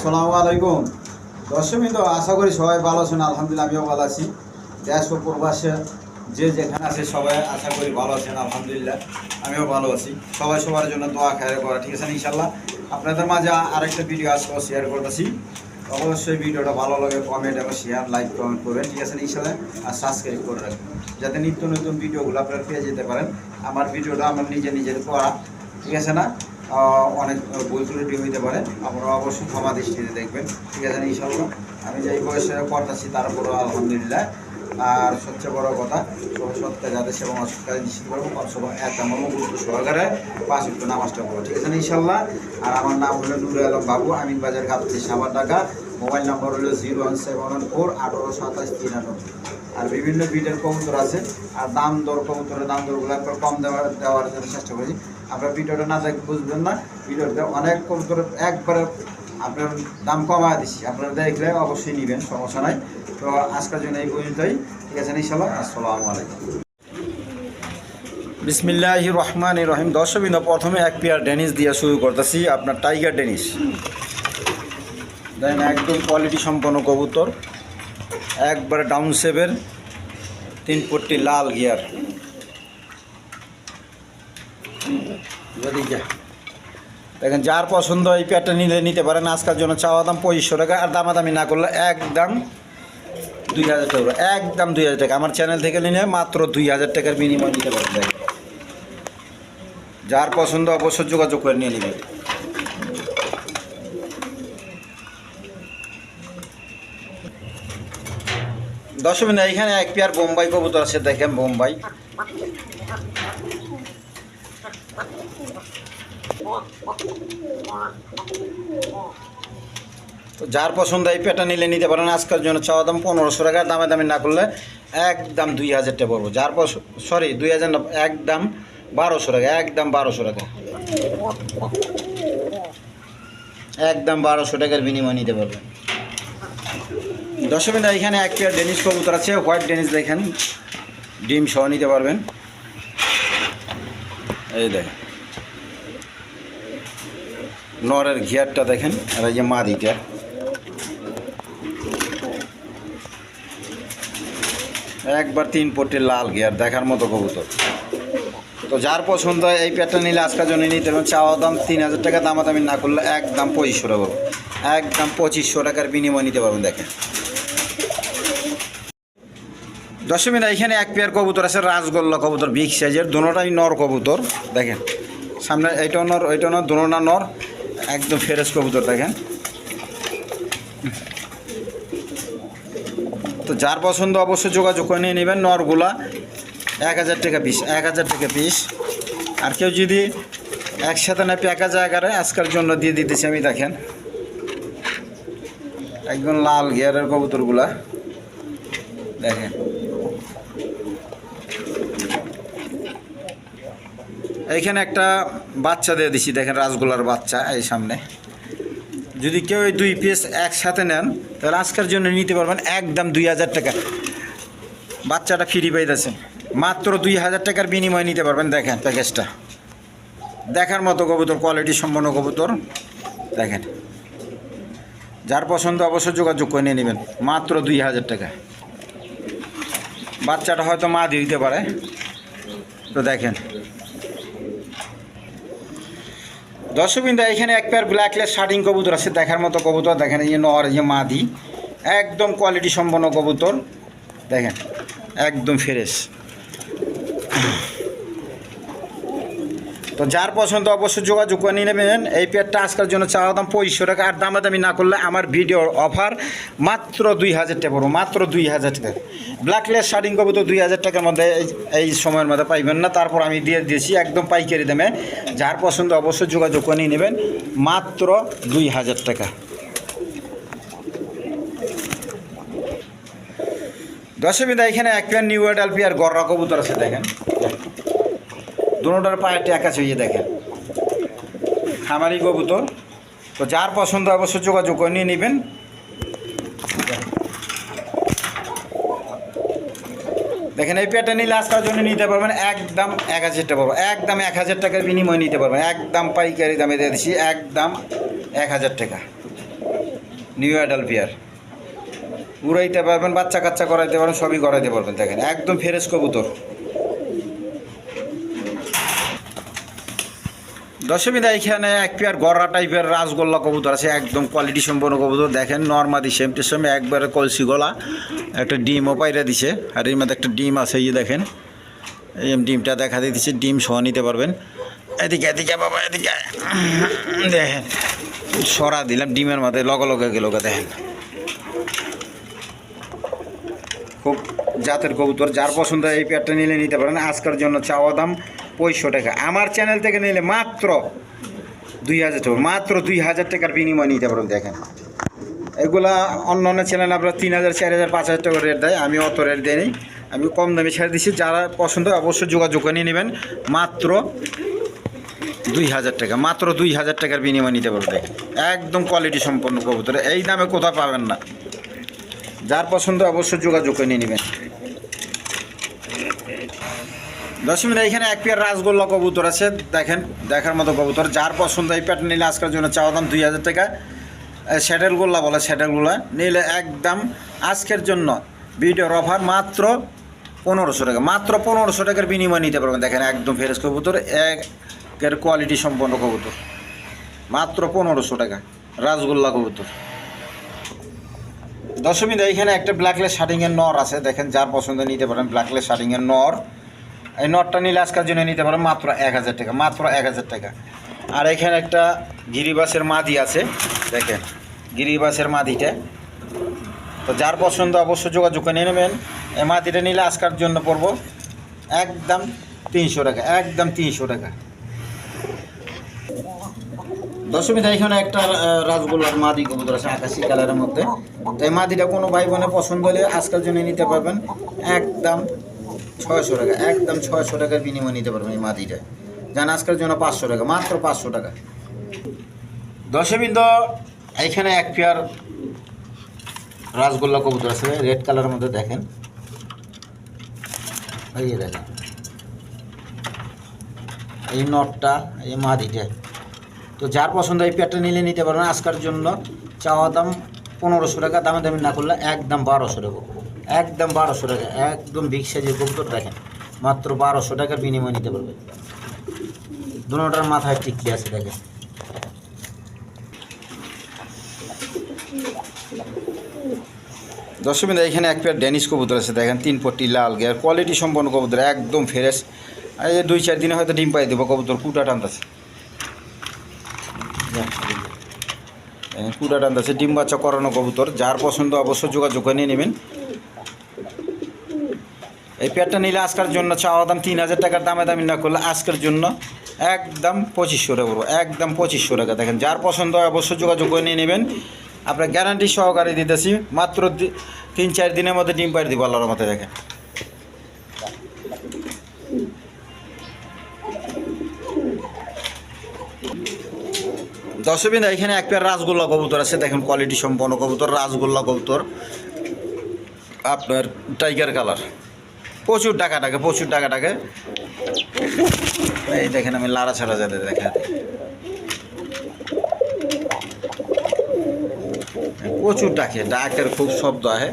আসসালামু আলাইকুম। দর্শক তো আশা করি সবাই ভালো আছেন, আলহামদুলিল্লাহ আমিও ভালো আছি। দেশ ও প্রবাসে যে যেখানে আছে সবাই আশা করি ভালো আছেন, আলহামদুলিল্লাহ আমিও ভালো আছি। সবাই সবার জন্য দোয়া খায় করা, ঠিক আছে ইনশাল্লাহ আপনাদের মাঝে আরেকটা ভিডিও আজকে শেয়ার করতেছি। অবশ্যই ভিডিওটা ভালো লাগে কমেন্ট এবং শেয়ার লাইক কমেন্ট করবেন, ঠিক আছে ইনশাল্লাহ আর সাবস্ক্রাইব করে রাখবেন, যাতে নিত্য নতুন ভিডিওগুলো আপনারা পেয়ে যেতে পারেন। আমার ভিডিওটা আমার নিজে নিজের করা, ঠিক আছে না? অনেক ভুল ত্রুটি হইতে পারে। আপনারা অবশ্যই ক্ষমা দৃষ্টিতে দেখবেন। ঠিক আছে ইনশাল্লাহ আমি যে বয়সে করতেছি তারপরেও আলহামদুলিল্লাহ। আর সবচেয়ে বড় কথা সৎ যাদের সেবা অসৎকারে নিশ্চিত করব সবাই এক আমার গুরুত্ব সহকারে পাঁচ উত্তর নামাজটা করব ঠিক আছে ইনশাল্লাহ আর আমার নাম হলো নুরুল আলম বাবু, আমিন বাজার কাপড়ি সাবার টাকা মোবাইল নম্বর হলো zero one seven one four আঠারো সাতাশ তিরানব্বই। আর বিভিন্ন বিটের কবুতর আছে, আর দাম দর কবুতরের দাম দরগুলো একবার কম দেওয়ার দেওয়ার জন্য চেষ্টা করি আপনার ভিডিওটা না দেখে বুঝবেন না। ভিডিওতে অনেক কম করে, একবারে আপনার দাম কমা দিচ্ছি আপনারা দেখলে অবশ্যই নেবেন, সমস্যা নাই। তো আজকের জন্য এই পর্যন্তই। ঠিক আছে ইনশাল্লাহ আসসালামু আলাইকুম। বিসমিল্লাহ রহমান রহিম। দর্শকবিন্দ, প্রথমে এক পেয়ার ডেনিস দিয়ে শুরু করতেছি। আপনার টাইগার ডেনিস। দেন একদম কোয়ালিটি সম্পন্ন কবুতর। একবারে ডাউন সেভের তিন পট্টি লাল গিয়ার। দেখেন, যার পছন্দ এই পেয়ারটা নিলে নিতে পারেন। আজকাল জন্য চাওয়া দাম পঁচিশশো টাকা, আর দামাদামি না করলে একদম দুই হাজার টাকা একদম দুই হাজার টাকা। আমার চ্যানেল থেকে নিলে মাত্র দুই হাজার টাকার বিনিময় নিতে পারেন দেখেন। যার পছন্দ অবশ্যই যোগাযোগ করে নিয়ে নেবেন। দশ মিনিট এখানে এক পেয়ার বোম্বাই কবুতর আছে, দেখেন বোম্বাই। তো যার পছন্দ এই পেটা নিলে নিতে পারেন। আজকের জন্য চাওয়া দাম পনেরোশো টাকা। দামে দামে না করলে একদম দুই হাজার টাকা পড়ব। যার পছ সরি দুই হাজার একদম বারোশো টাকা, একদম বারোশো টাকা। একদম বারোশো টাকার বিনিময় নিতে পারবেন। দশমিনা এখানে এক পেয়ার ডেনিস কবুতর আছে হোয়াইট ডেনিস দেখেন। ডিম সহ নিতে পারবেন। এই দেখেন। নরের ঘিয়ারটা দেখেন, আর এই যে মাদিটা। একবার তিন পট্টি লাল গিয়ার দেখার মতো কবুতর। তো যার পছন্দ হয় এই প্যাটটা নিলে আজকের জন্য নিতে পারেন চাওয়া দাম তিন হাজার টাকা, দামাদামি না করলে একদম পঁচিশশো টাকা। একদম পঁচিশশো টাকার বিনিময় নিতে পারবেন, দেখেন। দশমিনা এখানে এক পেয়ার কবুতর আছে, রাজগোল্লা কবুতর, বিগ সাইজের। দুটোটাই নর কবুতর, দেখেন। সামনে এইটাও নর, ওইটাও নর দুটোটা নর। একদম ফ্রেশ কবুতর, দেখেন। তো যার পছন্দ অবশ্যই যোগাযোগ করে নিয়ে নেবেন, নরগুলা এক হাজার টাকা পিস এক হাজার টাকা পিস আর কেউ যদি একসাথে না প্যাকা জায়গারে আজকের জন্য দিয়ে দিতেছি আমি, দেখেন। একদম লাল গিয়ারের কবুতরগুলা, দেখেন। এইখানে একটা বাচ্চা দিয়ে দিছি, দেখেন রাসগোলার বাচ্চা এই সামনে। যদি কেউ এই দুই পিস একসাথে নেন, তাহলে আজকের জন্য নিতে পারবেন একদম দুই হাজার টাকা বাচ্চাটা ফ্রি পাইতেছেন মাত্র দুই হাজার টাকার বিনিময়ে নিতে পারবেন, দেখেন প্যাকেজটা দেখার মতো কবুতর কোয়ালিটি সম্পন্ন কবুতর, দেখেন। যার পছন্দ অবশ্যই যোগাযোগ করে নিয়ে নেবেন, মাত্র দুই হাজার টাকা। বাচ্চাটা হয়তো মা দিতে পারে। তো দেখেন। দর্শকবিন্দু, এখানে এক পেয়ার ব্ল্যাকলেস শার্টিং কবুতর আছে, দেখার মতো কবুতর, দেখেন এই নর যে মাদি। একদম কোয়ালিটি সম্পন্ন কবুতর, দেখেন, একদম ফ্রেশ তো যার পছন্দ অবশ্যই যোগাযোগ করে নিয়ে নেবেন। এই পেয়ারটা আজকের জন্য চাওয়া দাম পঁচিশশো টাকা। আর দামে দামি না করলে আমার ভিডিওর অফার মাত্র দুই হাজার টাকা পড়ব, মাত্র দুই হাজার টাকা। ব্ল্যাকলেস শার্টিং করব তো দুই হাজার টাকার মধ্যে এই- সময়ের মধ্যে পাইবেন না। তারপর আমি দিয়ে দিয়েছি একদম পাইকারি দামে। যার পছন্দ অবশ্যই যোগাযোগ করে নিয়ে নেবেন, মাত্র দুই হাজার টাকা। দশমিদা এখানে এক পেয়ার নিউ এডাল পেয়ার গররা কবুতর আছে, দেখেন। দুটার পায়ে ট্যাক আছে এই দেখেন। খামারি কবুতর। তো যার পছন্দ অবশ্য যোগাযোগ করে নিয়ে নেবেন। দেখেন, এই পেয়ারটা নিলে আজকের জন্য নিতে পারবেন, একদম এক হাজার টাকা পাবো একদম এক হাজার টাকার বিনিময় নিতে পারবেন। একদম পাইকারি দামে দিয়ে দিচ্ছি, একদম এক হাজার টাকা। নিউ অ্যাডাল পেয়ার উড়াইতে পারবেন, বাচ্চা কাচ্চা করাইতে পারবেন, সবই করাইতে পারবেন, দেখেন। একদম ফেরেস কবুতর। দশমীদা এখানে এক পেয়ার গররা টাইপের রাসগোল্লা কবুতর আছে, একদম কোয়ালিটি সম্পন্ন কবুতর। দেখেন নর্মাদি সেম টু সেম একবারে কলসি গলা, একটা ডিমও পাইরা দিছে, আর এর মধ্যে একটা ডিম আছে, এই দেখেন, এই ডিমটা দেখা দিতেছে, ডিম সহ নিতে পারবেন। এদিকে এদিকে, বাবা, এদিকে, দেখেন, সরা দিলাম, ডিমের মাথায় লগে লগে গেল দেখেন। খুব জাতের কবুতর, যার পছন্দ এই পেয়ারটা নিলে নিতে পারেন। আজকের জন্য চাওয়া দাম পঁয়ষো টাকা। আমার চ্যানেল থেকে নিলে মাত্র দুই হাজার টাকা। মাত্র দুই হাজার টাকার বিনিময় নিতে পারেন, দেখেন। এগুলা অন্য অন্য চ্যানেল আপনার তিন হাজার, চার হাজার, পাঁচ হাজার টাকা রেট দেয়। আমি অত রেট দেয়নি আমি কম দামে ছেড়ে দিচ্ছি যারা পছন্দ অবশ্যই যোগাযোগ করে নেবেন। মাত্র দুই হাজার টাকা। মাত্র দুই হাজার টাকার বিনিময় নিতে পারবে একদম কোয়ালিটি সম্পন্ন কবুতর। এই দামে কোথাও পাবেন না। যার পছন্দ অবশ্যই যোগাযোগ করে নিয়ে নেবেন। দশ মিনিট এখানে এক পেয়ার রাসগোল্লা কবুতর আছে। দেখেন, দেখার মতো কবুতর। যার পছন্দ এই প্যাটার্ন নিলে আজকের জন্য চাওয়া দাম দুই হাজার টাকা। স্যাটেল গোল্লা বলে স্যাটেল গোল্লা নিলে একদম আজকের জন্য ভিডিওর অফার মাত্র পনেরোশো টাকা। মাত্র পনেরোশো টাকার বিনিময় নিতে পারবেন। দেখেন, একদম ফ্রেশ কবুতর। একের কোয়ালিটি সম্পন্ন কবুতর। মাত্র পনেরোশো টাকা রাসগোল্লা কবুতর। দশমী এখানে একটা ব্ল্যাকলেস শার্টিংয়ের নর আছে। দেখেন, যার পছন্দ নিতে পারেন ব্ল্যাকলেস শার্টিংয়ের নর। এই নটটা নিলে আজকের জন্য নিতে পারেন মাত্র এক হাজার টাকা মাত্র এক হাজার টাকা। আর এখানে একটা গিরিবাসের মাদি আছে দেখেন গিরিবাসের মাদিটা। তো যার পছন্দ অবশ্য যোগাযোগ করে নিয়ে নেবেন। এই মাদিটা নিলে আজকের জন্য পড়ব একদম তিনশো টাকা একদম তিনশো টাকা। দশমীতে এখানে একটা আহ, রাসগোল্লার মাদি কবুতর আছে আকাশি কালারের মধ্যে। তো এই মাদিটা কোনো ভাই বোনের পছন্দ হলে আজকের জন্য নিতে পারবেন। একদম ছয়শো টাকা, একদম ছয়শো টাকার বিনিময় নিতে পারবেন এই মাদিটা যান আজকের জন্য পাঁচশো টাকা, মাত্র পাঁচশো টাকা। দশমিন্দ এইখানে এক পেয়ার রাসগোল্লা কবুতর আছে রেড কালারের মধ্যে দেখেন। এই দেখেন। এই নটটা, এই মাদিটা তো যার পছন্দ এই পেয়ারটা নিলে নিতে পারবেন। আজকের জন্য চাওয়া দাম পনেরোশো টাকা দামে দামি না করলে একদম বারোশো টাকা। একদম বারোশো টাকা, একদম বিগ সাইজের কবুতর দেখেন। মাত্র বারোশো টাকার বিনিময় নিতে পারবে। দুটার মাথায় টিকি আছে দেখেন। দশমিন এখানে এক পেয়ার ড্যানিশ কবুতর আছে, দেখেন, তিন পট্টি লাল গিয়ার কোয়ালিটি সম্পন্ন কবুতর, একদম ফ্রেশ এই দুই চার দিনে হয়তো ডিম পাই দেবো, কবুতর কুটা টানতেছে কুড়া টানতেছে ডিম বাচ্চা করানো কবুতর, যার পছন্দ অবশ্যই যোগাযোগ করে নিয়ে নেবেন। এই পেয়ারটা নিলে আজকের জন্য চাওয়া দাম তিন হাজার টাকার দামে দামি না করলে আজকের জন্য একদম পঁচিশশো টাকা পড়ব একদম পঁচিশশো টাকা। দেখেন, যার পছন্দ হয় অবশ্যই যোগাযোগ করে নিয়ে নেবেন। আপনার গ্যারান্টি সহকারে দিতেছি, মাত্র তিন, চার দিনের মধ্যে ডিম পাড়ি দিব আল্লাহর মতো দেখেন। দশবিন্দা এখানে এক পেয়ার রাসগোল্লা কবুতর আছে, দেখেন কোয়ালিটি সম্পন্ন কবুতর, রাসগোল্লা কবুতর। আপনার টাইগার কালার প্রচুর টাকা টাকে, প্রচুর টাকা টাকে। এই দেখেন আমি লাড়া ছাড়া যাতে দেখা প্রচুর ডাকে ডাকের খুব শব্দ আছে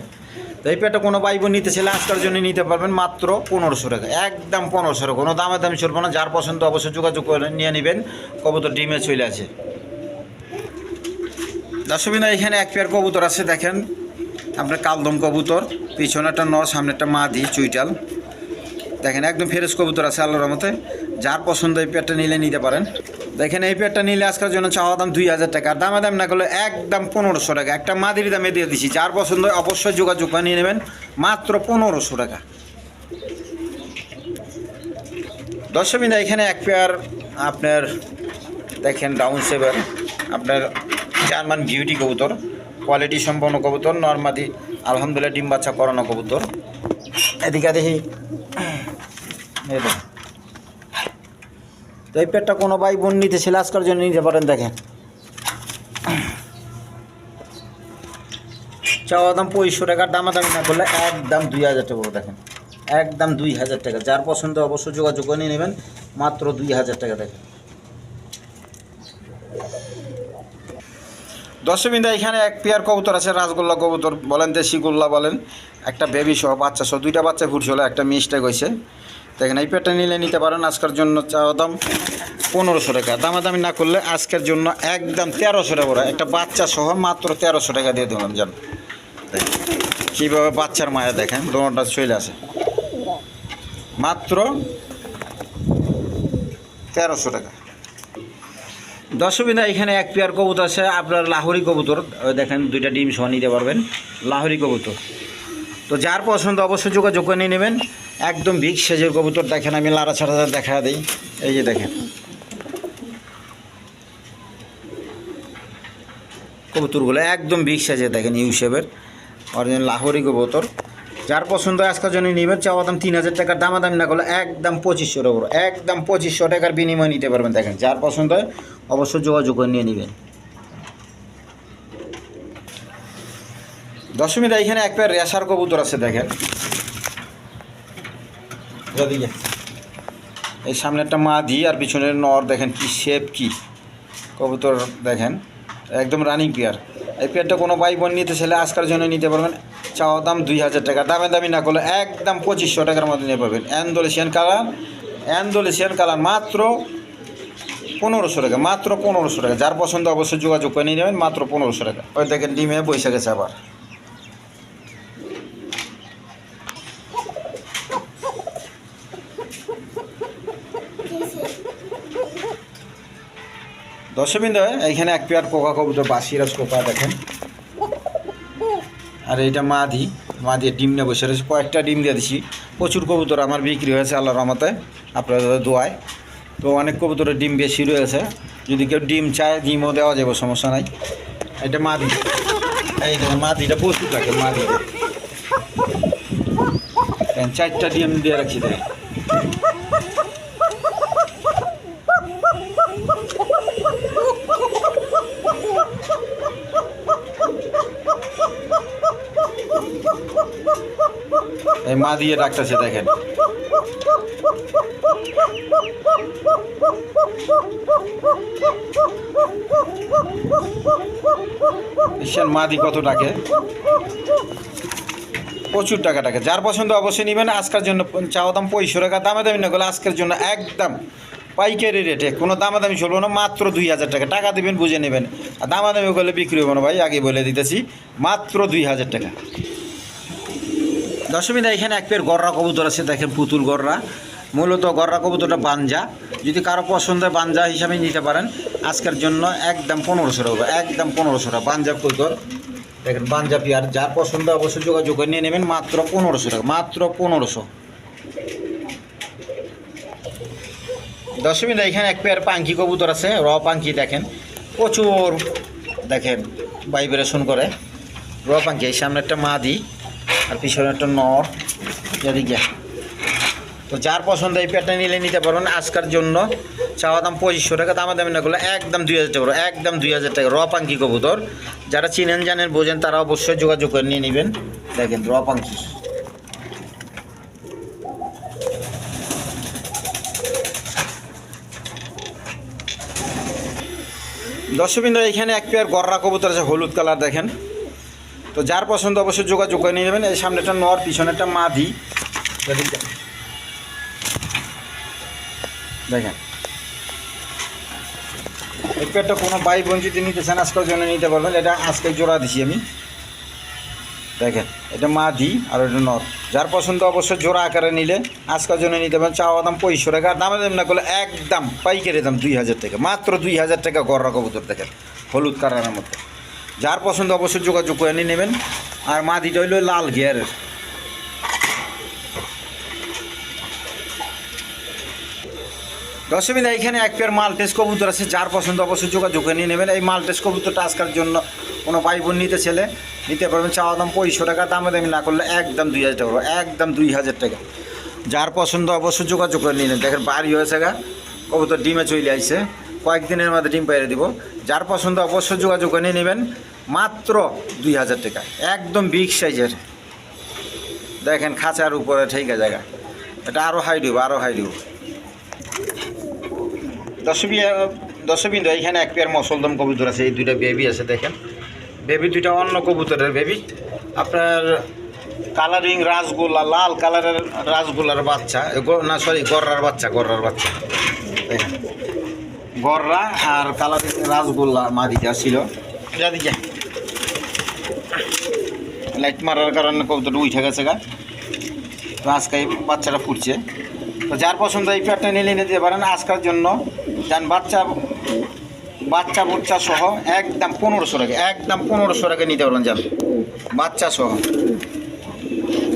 তো এই পেটে কোনো বাইব নিতে ছেলে আজকের জন্য নিতে পারবেন মাত্র পনেরোশো টাকা। একদম পনেরোশো টাকা, কোনো দামে দামি চলবে না, যার পছন্দ অবশ্যই যোগাযোগ করে নিয়ে নেবেন। কবুতর ডিমে চলে আছে। দশমিনা এখানে এক পেয়ার কবুতর আছে, দেখেন। আপনার কালদম কবুতর, পিছনে একটা নর সামনে একটা মাদি, চুইটাল। দেখেন, একদম ফেরেস কবুতর আছে আল্লাহর মতে যার পছন্দ এই পেয়ারটা নিলে নিতে পারেন। দেখেন, এই পেয়ারটা নিলে আজকের জন্য চাওয়া দাম দুই হাজার টাকা। আর দামে দাম না করলে একদম পনেরোশো টাকা। একটা মাদির দামে দিয়ে দিছি। যার পছন্দ অবশ্যই যোগাযোগ করে নিয়ে নেবেন। মাত্র পনেরোশো টাকা। দশমিনা এখানে এক পেয়ার আপনার, দেখেন ডাউন সেভার আপনার জার্মান বিউটি কবুতর। কোয়ালিটি সম্পন্ন কবুতর, নর্মাদি, আলহামদুলিল্লাহ ডিম বাচ্চা করানো কবুতর। এদিকে দেখি তো এই পেটটা কোনো ভাই বোন নিতে ছিল, আজকের জন্য নিতে পারেন, দেখেন। চাওয়া দাম পঁয়ষট্টি টাকার দামাদামি না করলে একদম দুই হাজার টাকা দেখেন। একদম দুই হাজার টাকা। যার পছন্দ অবশ্যই যোগাযোগ করে নিয়ে নেবেন, মাত্র দুই হাজার টাকা দেখেন। দর্শকবিন্দা এখানে এক পেয়ার কবুতর আছে রাসগোল্লা কবুতর বলেন দেশি গোল্লা বলেন একটা বেবি সহ বাচ্চা সহ দুইটা বাচ্চা ফুটছিল একটা মিস্টেক হয়েছে। দেখেন এই পেয়ারটা নিলে নিতে পারেন আজকের জন্য চাওয়া দাম পনেরোশো টাকা। দামাদামি না করলে আজকের জন্য একদম তেরোশো টাকা করে। একটা বাচ্চা সহ মাত্র তেরোশো টাকা দিয়ে দিলাম দেখেন, কীভাবে বাচ্চার মায়া দেখেন দোনোটা চলে আসে মাত্র তেরোশো টাকা। দর্শকবিন্দা, এখানে এক পেয়ার কবুতর আছে, আপনার লাহোরি কবুতর। দেখেন, দুইটা ডিম সহ নিতে পারবেন। লাহোরি কবুতর। তো যার পছন্দ অবশ্যই যোগাযোগ করে নিয়ে নেবেন। একদম বিগ সাইজের কবুতর। দেখেন, আমি লাড়া ছাড়া দেখা দিই। এই যে দেখেন। কবুতরগুলো একদম বিগ সাইজের দেখেন ইউসেফের অরিজিনাল লাহোরি কবুতর। যার পছন্দ আজকের জন্য নেবেন। চাওয়া দাম তিন হাজার টাকার, দামাদামি না করলে একদম পঁচিশশো টাকা একদম পঁচিশশো টাকার বিনিময় নিতে পারবেন, দেখেন। যার পছন্দ হয় অবশ্যই যোগাযোগ করে নিয়ে নেবেন। দশমীরা এখানে এক পেয়ার রেশার কবুতর আছে দেখেন। এই সামনে একটা মাদি আর পিছনের নর দেখেন কি শেপ কি। কবুতর দেখেন, একদম রানিং পেয়ার এই পেয়ারটা কোনো ভাই বোন নিতে চাইলে আজকের জন্য নিতে পারবেন। চাওয়া দাম দুই হাজার টাকা। দামে দামি না করলে একদম পঁচিশশো টাকার মধ্যে নিতে পারবেন অ্যান্ডোলেশিয়ান কালার অ্যান্ডোলেশিয়ান কালার মাত্র পনেরোশো টাকা, মাত্র পনেরোশো টাকা। যার পছন্দ অবশ্যই যোগাযোগ করে নিয়ে নেবেন, মাত্র পনেরোশো টাকা। ওই দেখেন ডিমে বৈশা গেছে আবার। দর্শকবৃন্দ, এইখানে এক পেয়ার কোকা কবুতর বাসিরাজ কোকা দেখেন। আর এইটা মাদি মাদি ডিম নিয়ে বসে রয়েছে কয়েকটা ডিম দিয়ে দিছি। প্রচুর কবুতর আমার বিক্রি হয়েছে আল্লাহ রহমতে, আপনাদের দোয়ায়। তো অনেক কবুতরের ডিম বেশি রয়েছে। যদি কেউ ডিম চায়, ডিমও দেওয়া যাবে, সমস্যা নাই। এটা মাদি। এই মাদিটা প্রচুর থাকে মাদি। চারটা ডিম দিয়ে রাখি দেয় এই মা দিয়ে ডাকতেছে, দেখেন। ঈশ্বর মাদি কত ডাকে প্রচুর টাকা টাকা। যার পছন্দ অবশ্যই নেবেন। আজকের জন্য চাওয়া দাম পঁয়ষট্টি টাকা। দামে দামি না করলে আজকের জন্য একদম পাইকারি রেটে। কোনো দামাদামি চলবো না, মাত্র দুই হাজার টাকা। টাকা দেবেন, বুঝে নেবেন। আর দামাদামি করলে বিক্রি হবে না ভাই, আগে বলে দিতেছি, মাত্র দুই হাজার টাকা। দশমীদা এখানে এক পেয়ার গররা কবুতর আছে। দেখেন পুতুল গররা। মূলত গররা কবুতরটা বাঞ্জা যদি কারও পছন্দ হয় বাঞ্জা হিসাবে নিতে পারেন, আজকের জন্য একদম পনেরোশো টাকা একদম পনেরোশো টাকা। বাঞ্জা কবুতর দেখেন, বাঞ্জা পিয়ার, যার পছন্দ অবশ্যই যোগাযোগ করে নিয়ে নেবেন, মাত্র পনেরোশো টাকা, মাত্র পনেরোশো। দশমীদা এখানে এক পেয়ার পাঙ্কি কবুতর আছে, র পাঙ্কি দেখেন, প্রচুর দেখেন ভাইব্রেশন করে। র পাঙ্কি সামনে একটা মাদি, আর পিছনে একটা নর, এদিকে। তো যার পছন্দ এই পেয়ারটা নিলে নিতে পারবেন। আজকের জন্য চাওয়া দাম পঁচিশশো টাকা, দামা দামি না করলে একদম দুই হাজার টাকা একদম দুই হাজার টাকা। রপাঙ্কি কবুতর। যারা চিনেন, জানেন, বোঝেন, তারা অবশ্যই যোগাযোগ করে নিয়ে নেবেন। দেখেন র পাঙ্কি। দর্শকবৃন্দ, এখানে এক পেয়ার গররা কবুতর আছে, হলুদ কালার দেখেন। তো যার পছন্দ অবশ্যই যোগাযোগ করে নিয়ে নেবেন। এই সামনে একটা নর পিছনে একটা মাদি দেখেন। এই পেয়ারটা কোনো বাই যদি নিতে চান, আজকের জন্য নিতে পারবেন। এটা আজকে জোড়া দিছি আমি। দেখেন, এটা মা দি আর এটা নর। যার পছন্দ অবশ্যই জোড়া আকারে নিলে আজকের জন্য নিতে পারেন। চাওয়া দাম পঁয়ষট্টি টাকা। আর দামে দাম না করলে একদম পাইকারি দাম দুই হাজার টাকা। মাত্র দুই হাজার টাকা গররা কবুতর, দেখেন। হলুদ কালারের মধ্যে। যার পছন্দ অবশ্যই যোগাযোগ করে নিয়ে নেবেন। আর মা দিটা হইল লাল গিয়ারের। দশমীদা এখানে এক পেয়ার মালটেস কবুতর আছে, যার পছন্দ অবশ্যই যোগাযোগ নিয়ে নেবেন। এই মালটেস কবুতরটা আজকের জন্য কোনো ভাই বোন নিতে ছেলে, নিতে পারবেন চাওয়া দাম পঁয়ষট্টি টাকা, দামে দামি না করলে একদম দুই হাজার টাকা একদম দুই হাজার টাকা। যার পছন্দ অবশ্যই যোগাযোগ করে নিয়ে নেন দেখেন, বাড়ি হয়েছে গা, কবুতর ডিমে চলে আইছে কয়েকদিনের মধ্যে ডিম পাইরে দিব। যার পছন্দ অবশ্যই যোগাযোগ করে নিয়ে নেবেন, মাত্র দুই হাজার টাকা। একদম বিগ সাইজের দেখেন, খাঁচার উপরে, ঠিক জায়গা এটা আরও হাই দিব আরও হাই দিব। দশবি দশবিন্দু এখানে এক পেয়ার মসলদম কবুতর আছে, এই দুইটা বেবি আছে, দেখেন। বেবি দুইটা অন্য কবুতরের বেবি আপনার কালারিং রাসগোল্লা, লাল কালারের রাসগোল্লার বাচ্চা না সরি গররার বাচ্চা গররার বাচ্চা। গররা আর কালারিং রাসগোল্লা মাদিটা ছিল। যাদিকে লাইট মারার কারণে কবুতরটা উঠে গেছে গা। আজকে বাচ্চাটা ফুটছে তো যার পছন্দ এই প্যাটটা নিলে নিতে পারেন আজকের জন্য। যান বাচ্চা বাচ্চা বুচ্চা সহ একদম পনেরোশো টাকা, একদম পনেরোশো টাকা নিতে পারবেন যান, বাচ্চা সহ।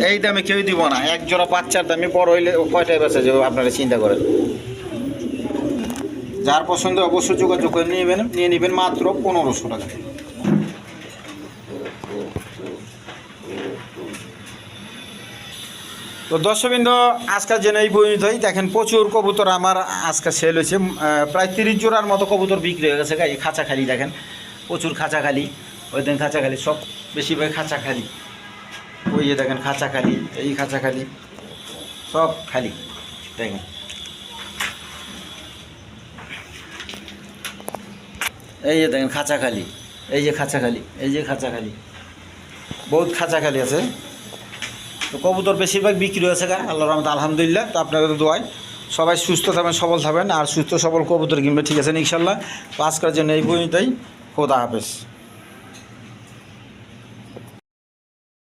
এই দামে কেউ দিব না, এক জোড়া বাচ্চার দামে বড় হইলে কয়টায় বেচা যাবে আপনারা চিন্তা করেন। যার পছন্দ অবশ্যই যোগাযোগ করে নিয়ে নেবেন নিয়ে নেবেন মাত্র পনেরোশো টাকা। তো দর্শকবৃন্দ আজকের জন্য এই পর্যন্তই দেখেন প্রচুর কবুতর আমার আজকে সেল হয়েছে। প্রায় তিরিশ জোড়ার মতো কবুতর বিক্রি হয়ে গেছে। খাঁচা খালি দেখেন, প্রচুর খাঁচা খালি ওই দিন খাঁচা খালি সব বেশিরভাগ খাঁচা খালি ওই যে দেখেন খাঁচা খালি এই খাঁচা খালি সব খালি। দেখেন। এই যে দেখেন খাঁচা খালি এই যে খাঁচা খালি এই যে খাঁচা খালি বহুত খাঁচা খালি আছে। তো কবুতর বেশিরভাগ বিক্রি হয়েছে গা আল্লাহ রহমত, আলহামদুলিল্লাহ। তো আপনাদের দোয়ায়, সবাই সুস্থ থাকবেন, সবল থাকবেন, আর সুস্থ সবল কবুতর কিনবে, ঠিক আছে, ইনশাল্লাহ। পাস করার জন্য এই পর্যন্তই, খোদা হাফেজ।